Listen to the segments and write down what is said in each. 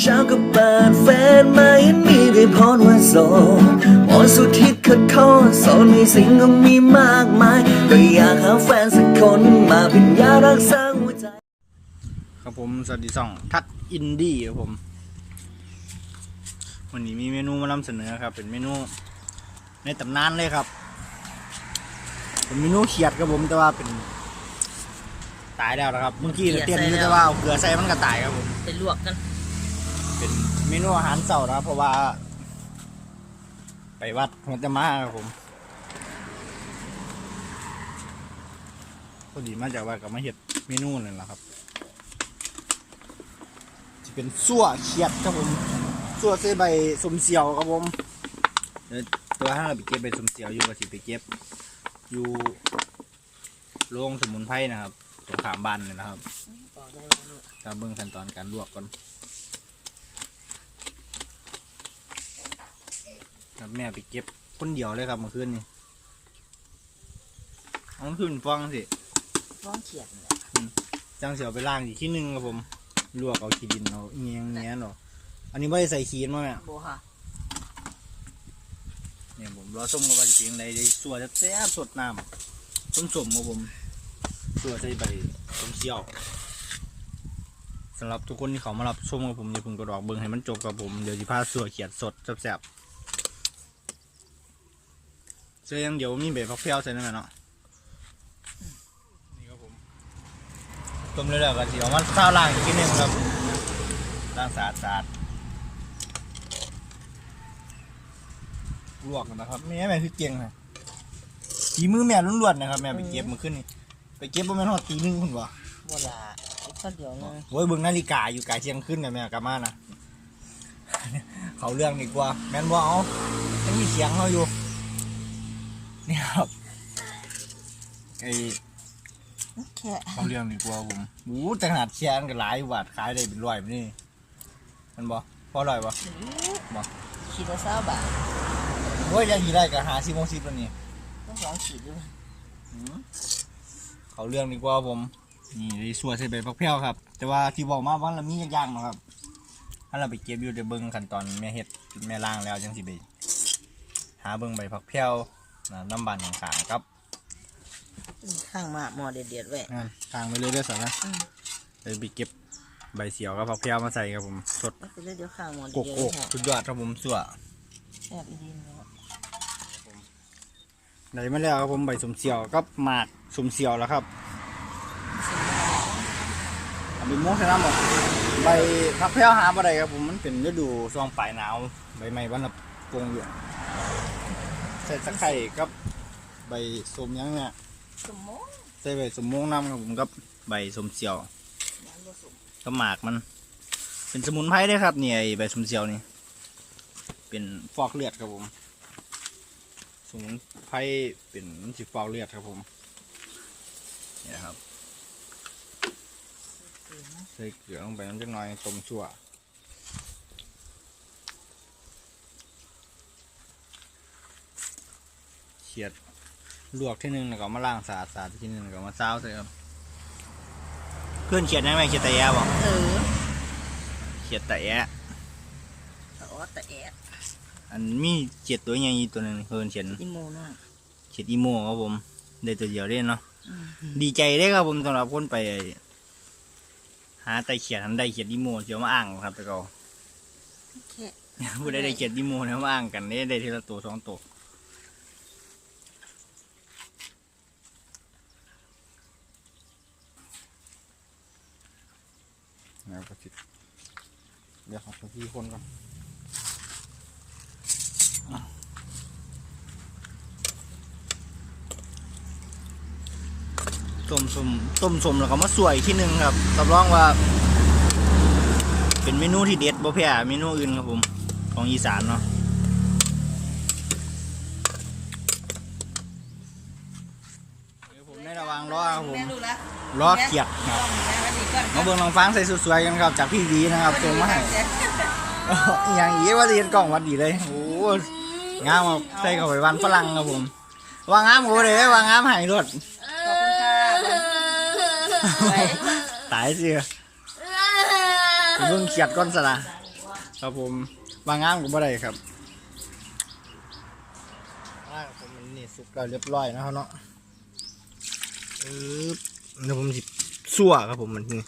เช้าก็เปิดแฟนมาเห็นมีได้พรว่าโสดหมอสุดทิศขัดข้อโสดมีสิ่งก็มีมากมาย ก็อยากหาแฟนสักคนมาเป็นยารักษาหัวใจ ครับผมสวัสดีสองทัดอินดี้ครับผม วันนี้มีเมนูมานำเสนอครับ เป็นเมนูในตำนานเลยครับ เป็นเมนูเขียดครับผมแต่ว่าเป็นตายแล้วนะครับ เมื่อกี้เตรียมอยู่แต่ว่าเอาเกลือใส่มันก็ตายครับผม ไปลวกกัน เป็นเมนูอาหารเสาร์นะครับเพราะว่า ไปวัดหัวจะมาครับผมพอดีมาจากวัดก็มาเห็ดเมนูนั่นแหละครับจะเป็นซั่วเขียดครับผมซั่วใส่ใบสมเสียวครับผมเดี๋ยวตัวห้าเราไปเก็บใบสมเสียวอยู่กับสิไปเก็บ อยู่โรงสมุนไพรนะครับตรงขามบ้านเลยนะครับตามเบื้องขั้นตอนการลวกก่อน ครับแม่ไปเก็บคนเดียวเลยครับเมื่อคืนนี้เอามันขึ้นฟังสิฟ้องเขียดเนี่ยจังเสียวไปล่างอีกที่หนึ่งครับผมลวกเอาขี้ดินเอาเงี้ยงเงี้ยเนาะอันนี้ไม่ได้ใส่ขี้มาแม่โบค่ะเนี่ยผมรอส้มกับใบจริงอะไรได้สัวจะแซ่บสดน้ำส้มสมครับผมสัวใส่ใบส้มเสียวสำหรับทุกคนที่เขามารับชมกับผมอย่าเพึ่งกระดอกเบิ้งให้มันจบกับผมเดี๋ยวจะพาสัวเขียดสดแซ่บๆ เจอยังเดี๋ยวมีเบรพักเพี้ยวใส่นั่นแหละเนาะนี่ครับผมต้มเรื่อยๆกันสิเอามันข้าวล่างอีกทีหนึงครับล่างสะอาดสะอาดลวกกันนะครับแม่แม่คือเก่งนะฝีมือแม่ล้วนๆนะครับ แม่ไปเก็บมาขึ้นนี่ไปเก็บประมาณหอดตีหนึงคุณวะโบลาอีกข้าวเดียวนึงโว้ยเบิ่งนาฬิกาอยู่กายเที่ยงขึ้นนะแม่กลับมานะเขาเรื่องดีกว่า แม่นว่าเอายังมีเสียงเขาอยู่ นี่ครับไอแค่เขาเรื่องดีกว่าผมบู๊แต่ขนาดแชร์กันหลายบาทขายได้เป็นร้อยไปนี่มันบอกพอร้อยปะขีดละเศร้าบาทโว้ยยังยีได้กับหาซิโมงซิปแล้วนี่ต้องสองขีดด้วยเขาเรื่องดีกว่าผมนี่ได้สัวใส่ใบพักแพ้วครับ แต่ว่าที่บอกมาว่าเรามีอย่างๆนะครับ ถ้าเราไปเก็บอยู่เดี๋ยวเบิ้งขั้นตอนแม่เฮ็ดแม่ล่างแล้วจังสิไปหาเบิ้งใบพักแพ้ว นะน้ำบานอย่างขางๆครับข้างมาหมอเด็ดๆไว้งานทางไปเลยเด้อสาระอืมเลยไปเก็บใบเสียวกับพักแพ้วมาใส่ครับผม สดก็ไปเลยเดี๋ยวข้างหมอโกเด็ดโก้สุดยอดครับผมสัวแซ่บอีดีเนาะได้มาแล้วครับผมใบสมเสียวกับหมากสมเสียวแล้วครับเอาไปโม้ใส่น้ำหมดใบพักแพ้วหาบ่ได้ครับผมมันเป็นฤดูช่วงปลายหนาวใบไม้วันละปงอยู่ ใส่ตะไคร้กับใบสมหยังเนี่ยสมมติใส่ใบสมม่วงน้ำครับผมกับใบสมเสียวน้ำผสมก็หมากมัน เป็นสมุนไพรได้ครับเนี่ยไอ้ใบสมเสียวนี่ เป็นฟอกเลือดครับผม สมุนไพรเป็นมันสิฟอกเลือดครับผมเนี่ยครับ ใส่เกลือลงไปน้ำจักหน่อยต้มชั่ว เฉียดลวกที่หนึงแล้วก็มาล้างสะอาดสะอาดที่หนึงแล้วก็มาซาวใส่ครับเพื่อนเขียดได้ไหมเขียดตะแยะบอกเออเขียดตะแยะแต่ว่าแต่แอดอันมีเขียดตัวใหญ่อีกตัวหนึงเพื่อนเขียนอีโมน่ะเขียดอีโม่ครับผมได้ตัวเดียวเล่นเนาะอืมดีใจได้ครับผมสำหรับคนไป หาไตเขียดทันได้เขียดอีโม่เดี๋ยวมาอ่างครับแต่ก็แค่ผู้ได้ได้เขียดอีโม่เนี่ยมาอ่างกันได้ได้ทีละตัวสองตัว แล้วก็ติดเดี๋ยวของพี่คนก่อนต้มสมต้มสมแล้วก็มาสวยที่หนึ่งครับรับรองว่า เป็นเมนูที่เด็ดบ่แพ้เมนูอื่นครับผม ของอีสานเนาะเดี๋ยวผม ในระหวังรอครับผมแม่ดูละรอเขียดครับต้องแม่วันนี้ก่อนมาเบิ่งน้องฟังใส่สวยๆกันครับ จากพี่ดีนะครับส่งมาให้อหย่างอีว่าเรียนกล่องวัดดีเลยโอ้โหงามครับใส่เข้าไปวันฝรั่งครับผมวางงามกูเลยวางงามใหายรถขอบคุณค่ะไปตายสิไปเบิ่งเขียดก้อนสละไครับผมวางงามกับบ่ได้ครับอ่าผมมันนี่สุกแล้วเรียบร้อยนะครับเนาะปึ๊บ เดี๋ยวผมหยิบสั่วครับผมมันนี่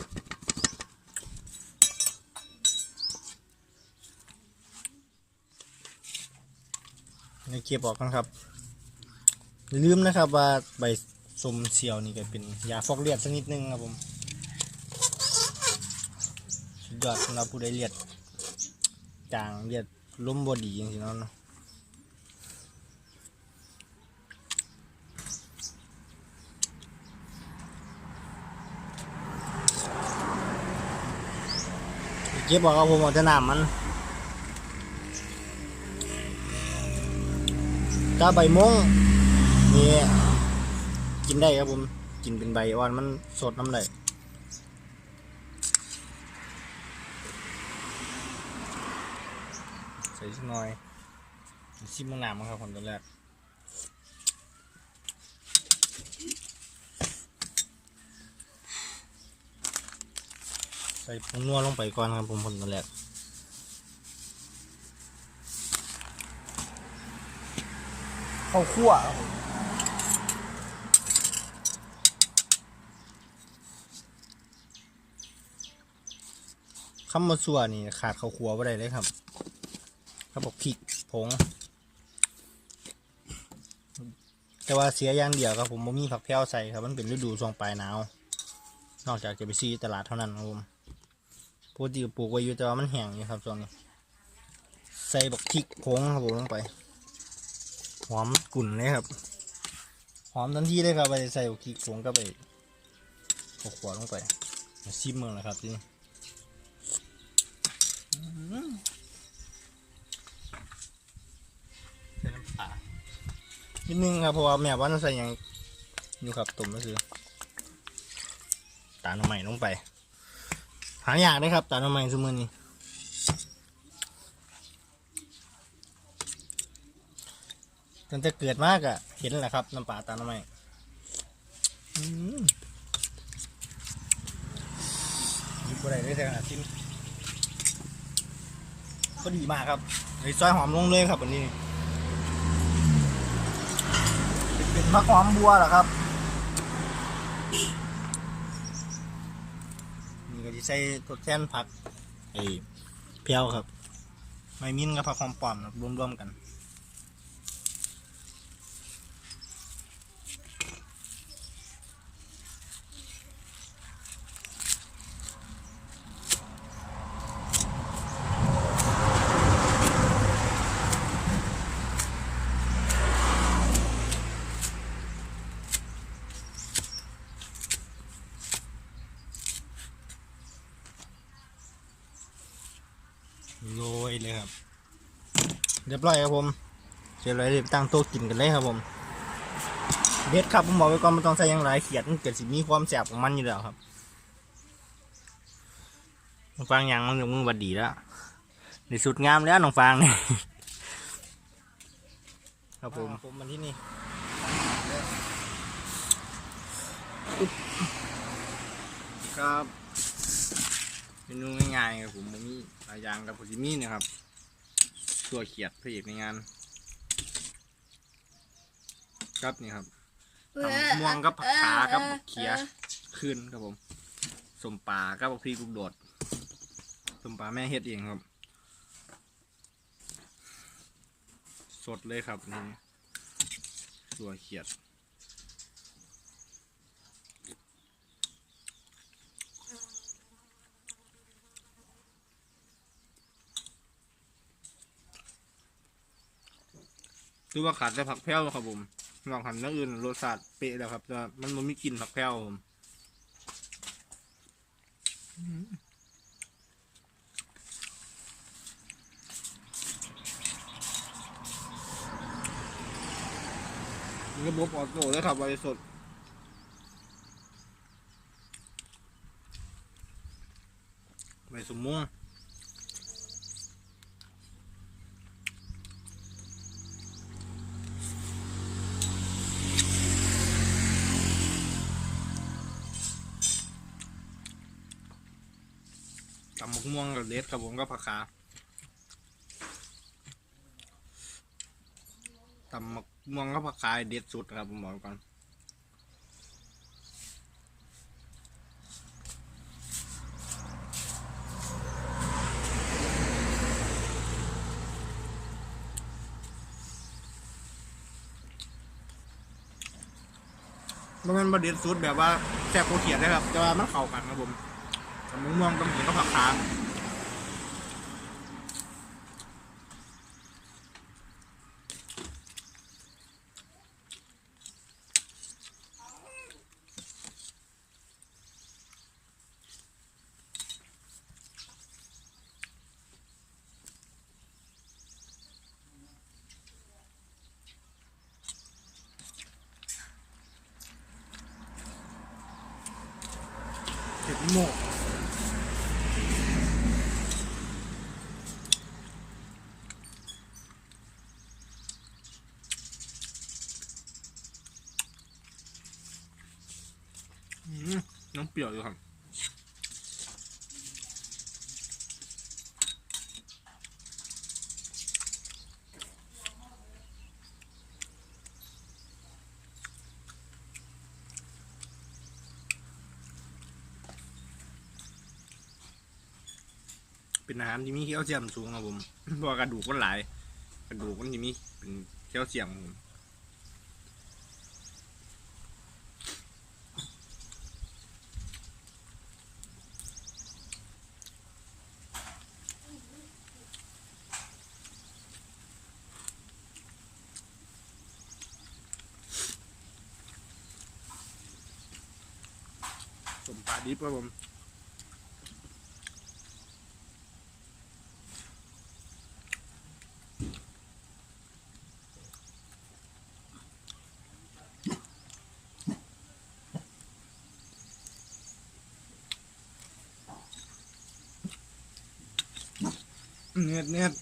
นี่เก็บออกกันครับอย่าลืมนะครับว่าใบสมเสียวนี่ก็เป็นยาฟอกเลือดสักนิดนึงครับผมสุดยอดสำหรับผู้ใดเลือดจางเลือดล้มบอดีจริงๆเนาะ เก็บบอกเอาผมเอาแต่น้ำมันถ้าใบมงนี่กินได้ครับผมกินเป็นใบอ่อนมันสดน้ำได้ใส่สักหน่อยชิมมะนาวมั้งครับผมตอนแรก ใส่ผงนัวลงไปก่อนครับผมผลตอนแรกข้าวคั่วครับผมคำมาสัวนี่ขาดข้าวคั่วไ่ได้เลยครับเขาบอกพริกผง แต่ว่าเสียอย่างเดียวครับผมบ่มีผักแพรวใส่ครับ มันเป็นฤดูช่วงปลายหนาวนอกจากจะไปซื้อตลาดเท่านั้นครับผม ปกติปลูกไว้อยู่แต่ว่ามันแห้งอยู่ครับช่วงนี้ ใส่บักพริกผงครับผมลงไปหอมกลุ่นเลยครับหอมทันทีเลยครับไปใส่บักพริกผงก็ไปขวขวลงไปซิมเมืองแล้วครับทีนี้ใส่น้ำปลานิดนึงครับเพราะว่าแม่ว่าต้องใส่ยังอยู่ครับตุ่มก็คือตาหน่อไม้ลงไป หาอยางได้ครับตาหน่อไม้สมือนี้ตั้งแต่เกิดมากอะเห็นแหละครับน้ำปลาตาหน่อไม้อืมหยิบอะไรได้แต่ขนาดชิ้นก็ดีมากครับไอ้ซอยหอมลงเลยครับวันนี้ เป็นมะขามบัวเหรอครับ นี่ก็จะ ใส่ทดแทนผักไอ้เพียวครับ ไม่มิ้นกับผักหอมปลอมรับรวมๆกัน โรยเลยครับ เรียบร้อยครับผมเสร็จแล้วเดี๋ยวตั้งโต๊ะกินกันเลยครับผมเด็ดครับผมบอกไว้ก่อนมันต้องใส่หยังไรเขียดมันเกิดสิมีความแสบของมันอยู่แล้วครับน้องฟางยังมันกับมือบัดดีแล้วในสุดงามแล้วน้องฟางนี่ครับผมผมมันที่นี่ครับเมนูง่ายๆครับผมผมมีหลายอย่างกับผมจะมีเนะครับ ตัวเขียดพระเอกในงานครับนี่ครับตำม่วงกับผักขากับบักเขียขึ้นครับผมสมปลากับบักพริกลูกโดดสมปลาแม่เฮ็ดเองครับ สดเลยครับนี่ตัวเขียด คือว่าขาดแต่ผักแพ้วครับผมลองหันเนื้ออื่นรสชาติเป๊ะแล้วครับแต่มันมันไม่กลินผักแพ้วผมระบบออโต้เลยครับบริสุทธิ์ใบสมม่วง ตำมะม่วงกับเลดครับผมก็ผักขาตำมะม่วงก็ผักขาเด็ดสุดครับผมบอกก่อนมันเป็นบดเด็ดสุดแบบว่าแซ่บโคเขียดนะครับ แต่ว่ามันเข้ากันครับผม ตำมะม่วงต้องกินกับผักคาเห็ดโมกอืมน้ำเปรี้ยวอยู่ครับเป็นอาหารที่มีแคลเซียมสูงครับผมเพราะกระดูกมันหลาย กระดูกมันที่มีเป็นแคลเซียมครับผม สมปลาดิบครับผม เนียดเนียด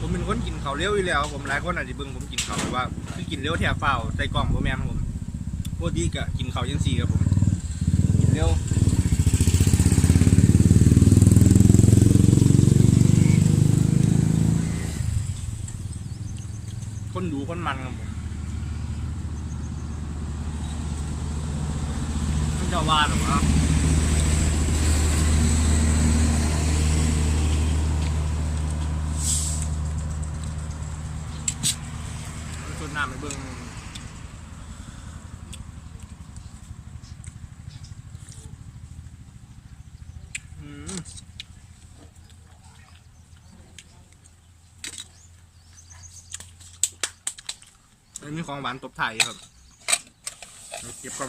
ผมคนกิน ผม เร็วอยู่แล้วผมหลายคนอาจจะเบิ่งผมกินเขาวแบบว่าคือกินเร็วแถบเฝ้าใส่กล่องผมแม่นครับผมปกติก็กินเขาวยังสี่ครับผมกินเร็วคนดูคนมันครับผมมันจะว่าหรอวะมันส่วนน้ำ ไปเบิ่งอืมมันมีของหวานตบไทยครับเก็บก่อน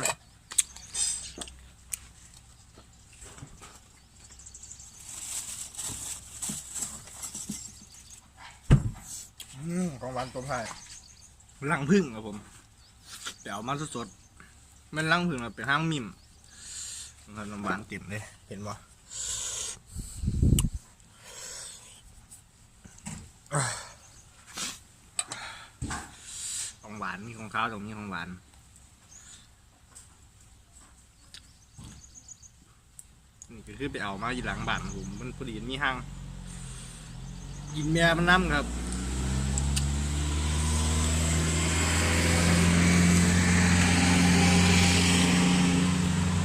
ของหวานตบไทย ลังพึ่งครับผมเดี๋ยวเอามาสดๆมันลังพึ่งแบบเป็นห้างมิมมันน้ำหวานติดเลยเห็นบ่ของหวานมีของข้าวตรงนี้ของหวานนี่ก็คือไปเอามาอยู่หลังบ้านผมมันพอดีมีห้างกินเมียมันน้ำครับ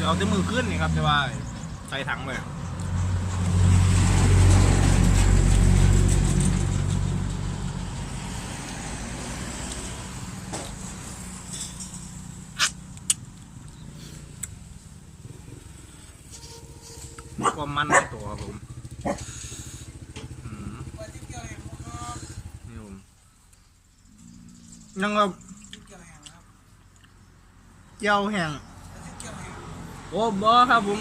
เอาแต่มือขึ้นนี่ครับแต่ว่าใส่ถังเลยความมันในตัวครับผมนี่ผมยังแบบเจียวแห้ง อ้บอครับผม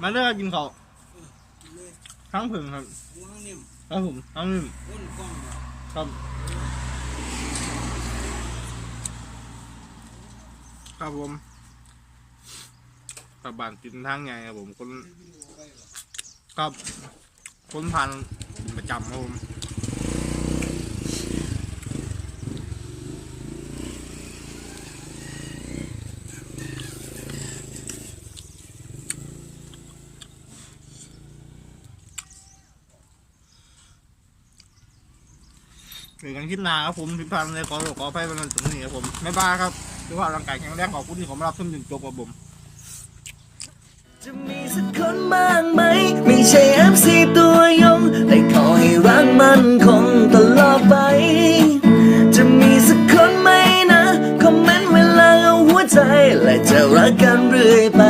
มาเลือกกินเขาวทั้งผึ่งครับครับผมทั้งนิ่มครับครับผมกับบานกินทางไงครับผมคนครับคนพันกินประจำครับผม หรือกันคิดนาครับผมพิพันธ์เลยขอขอไปวันศุกร์นี้ครับผมไม่บ้าครับด้วยว่าร่างกายแข็งแรงของคุณที่ผมรับซึ่งหนึ่งจบครับผมจะมีสักคนบ้างไหม ไม่ใช่เอฟซีตัวยงแต่ขอให้รักมันคงตลอดไป จะมีสักคนไหมนะ คอมเมนต์เวลาเอาหัวใจ และจะรักกันเรื่อยไป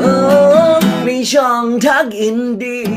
โอ้ในช่องทักอินดี